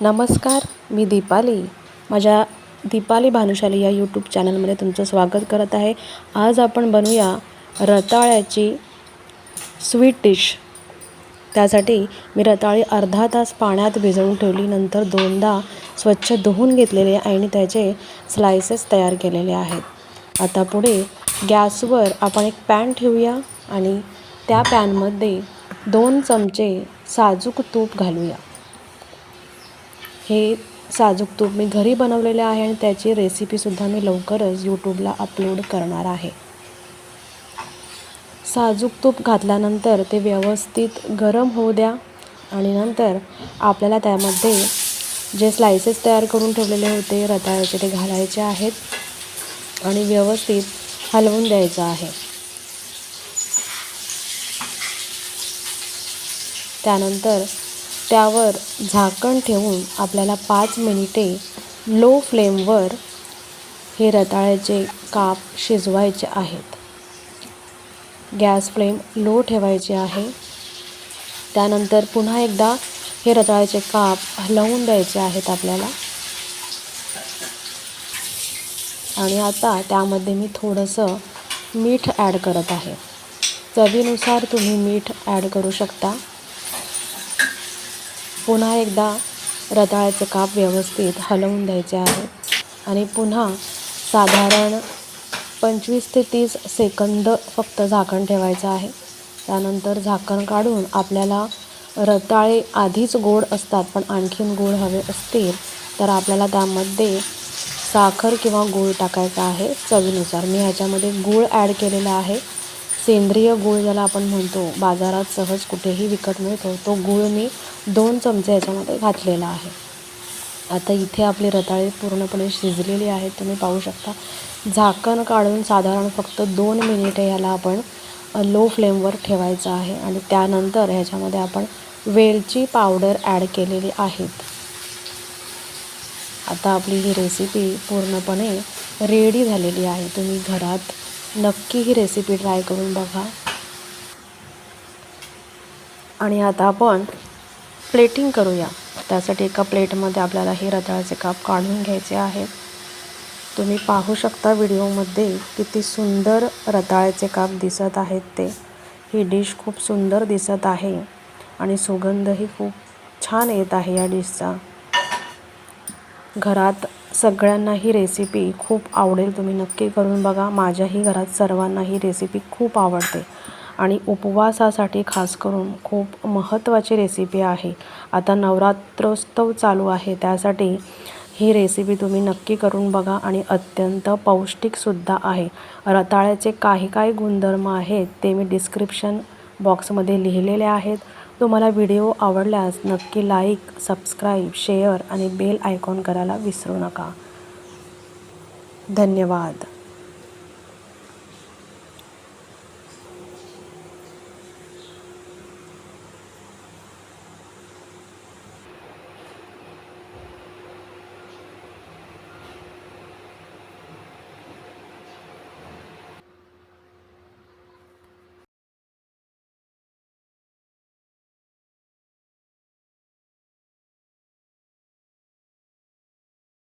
नमस्कार मी दीपाली. माझ्या दीपाली भानुशाली या यूट्यूब चॅनलमध्ये तुमचं स्वागत करत आहे. आज आपण बनवूया रताळ्याची स्वीट डिश त्यासाठी मी रताळी अर्धा तास पाण्यात भिजवून ठेवली नंतर दोनदा स्वच्छ धुवून घेतलेले आणि त्याचे स्लायसेस तयार केलेले आहेत. आता पुढे गॅसवर आपण एक पॅन ठेवूया आणि त्या पॅनमध्ये दोन चमचे साजूक तूप घालूया. हे साजूक तूप मी घरी बनवलेले आहे आणि त्याची रेसिपीसुद्धा मी लवकरच यूट्यूबला अपलोड करणार आहे. साजूक तूप घातल्यानंतर ते व्यवस्थित गरम होऊ द्या आणि नंतर आपल्याला त्यामध्ये जे स्लायसेस तयार करून ठेवलेले होते रताळ्याचे ते घालायचे आहेत आणि व्यवस्थित हलवून द्यायचं आहे. त्यानंतर त्यावर झाकण ठेवून आपल्याला पाच मिनिटे लो फ्लेमवर हे रताळ्याचे काप शिजवायचे आहेत. गॅस फ्लेम लो ठेवायचे आहे. त्यानंतर पुन्हा एकदा हे रताळ्याचे काप हलवून द्यायचे आहेत आपल्याला. आणि आता त्यामध्ये मी थोडंसं मीठ ॲड करत आहे. चवीनुसार तुम्ही मीठ ॲड करू शकता. पुन्हा एकदा रताळ्याचे काप व्यवस्थित हलवून द्यायचे आहे. आणि पुन्हा साधारण पंचवीस ते तीस सेकंद फक्त झाकण ठेवायचं आहे. त्यानंतर झाकण काढून आपल्याला रताळे आधीच गोड असतात पण आणखीन गोड हवे असतील तर आपल्याला त्यामध्ये साखर किंवा गूळ टाकायचा आहे चवीनुसार. मी ह्याच्यामध्ये गूळ ॲड केलेला आहे. सेंद्रिय गूळ ज्याला आपण म्हणतो बाजारात सहज कुठेही विकत मिळतो. तो गूळ मी दोन चमचे याच्यामध्ये घातलेला आहे. आता इथे आपली रताळी पूर्णपणे शिजलेली आहे. तुम्ही पाहू शकता. झाकण काढून साधारण फक्त दोन मिनिटे ह्याला आपण लो फ्लेमवर ठेवायचं आहे आणि त्यानंतर ह्याच्यामध्ये आपण वेलची पावडर ॲड केलेली आहेत आता आपली ही रेसिपी पूर्णपणे रेडी झालेली आहे. तुम्ही घरात नक्की ही रेसिपी ट्राय करून बघा. आणि आता आपण प्लेटिंग करूया. त्यासाठी एका प्लेटमध्ये आपल्याला हे रताळ्याचे काप काढून घ्यायचे आहेत. तुम्ही पाहू शकता व्हिडिओमध्ये किती सुंदर रताळ्याचे काप दिसत आहेत ते. ही डिश खूप सुंदर दिसत आहे आणि सुगंधही खूप छान येत आहे या डिशचा. घरात सगळ्यांना ही रेसिपी खूप आवडेल. तुम्ही नक्की करून बघा. माझ्याही घरात सर्वांना ही रेसिपी खूप आवडते. आणि उपवासासाठी खास करून खूप महत्त्वाची रेसिपी आहे. आता नवरात्रोत्सव चालू आहे त्यासाठी ही रेसिपी तुम्ही नक्की करून बघा आणि अत्यंत पौष्टिकसुद्धा आहे. रताळ्याचे काही काही गुणधर्म आहेत ते मी डिस्क्रिप्शन बॉक्समध्ये लिहिलेले आहेत. तुम्हाला व्हिडिओ आवडल्यास नक्की लाईक सबस्क्राईब शेअर आणि बेल आयकॉन करायला विसरू नका. धन्यवाद.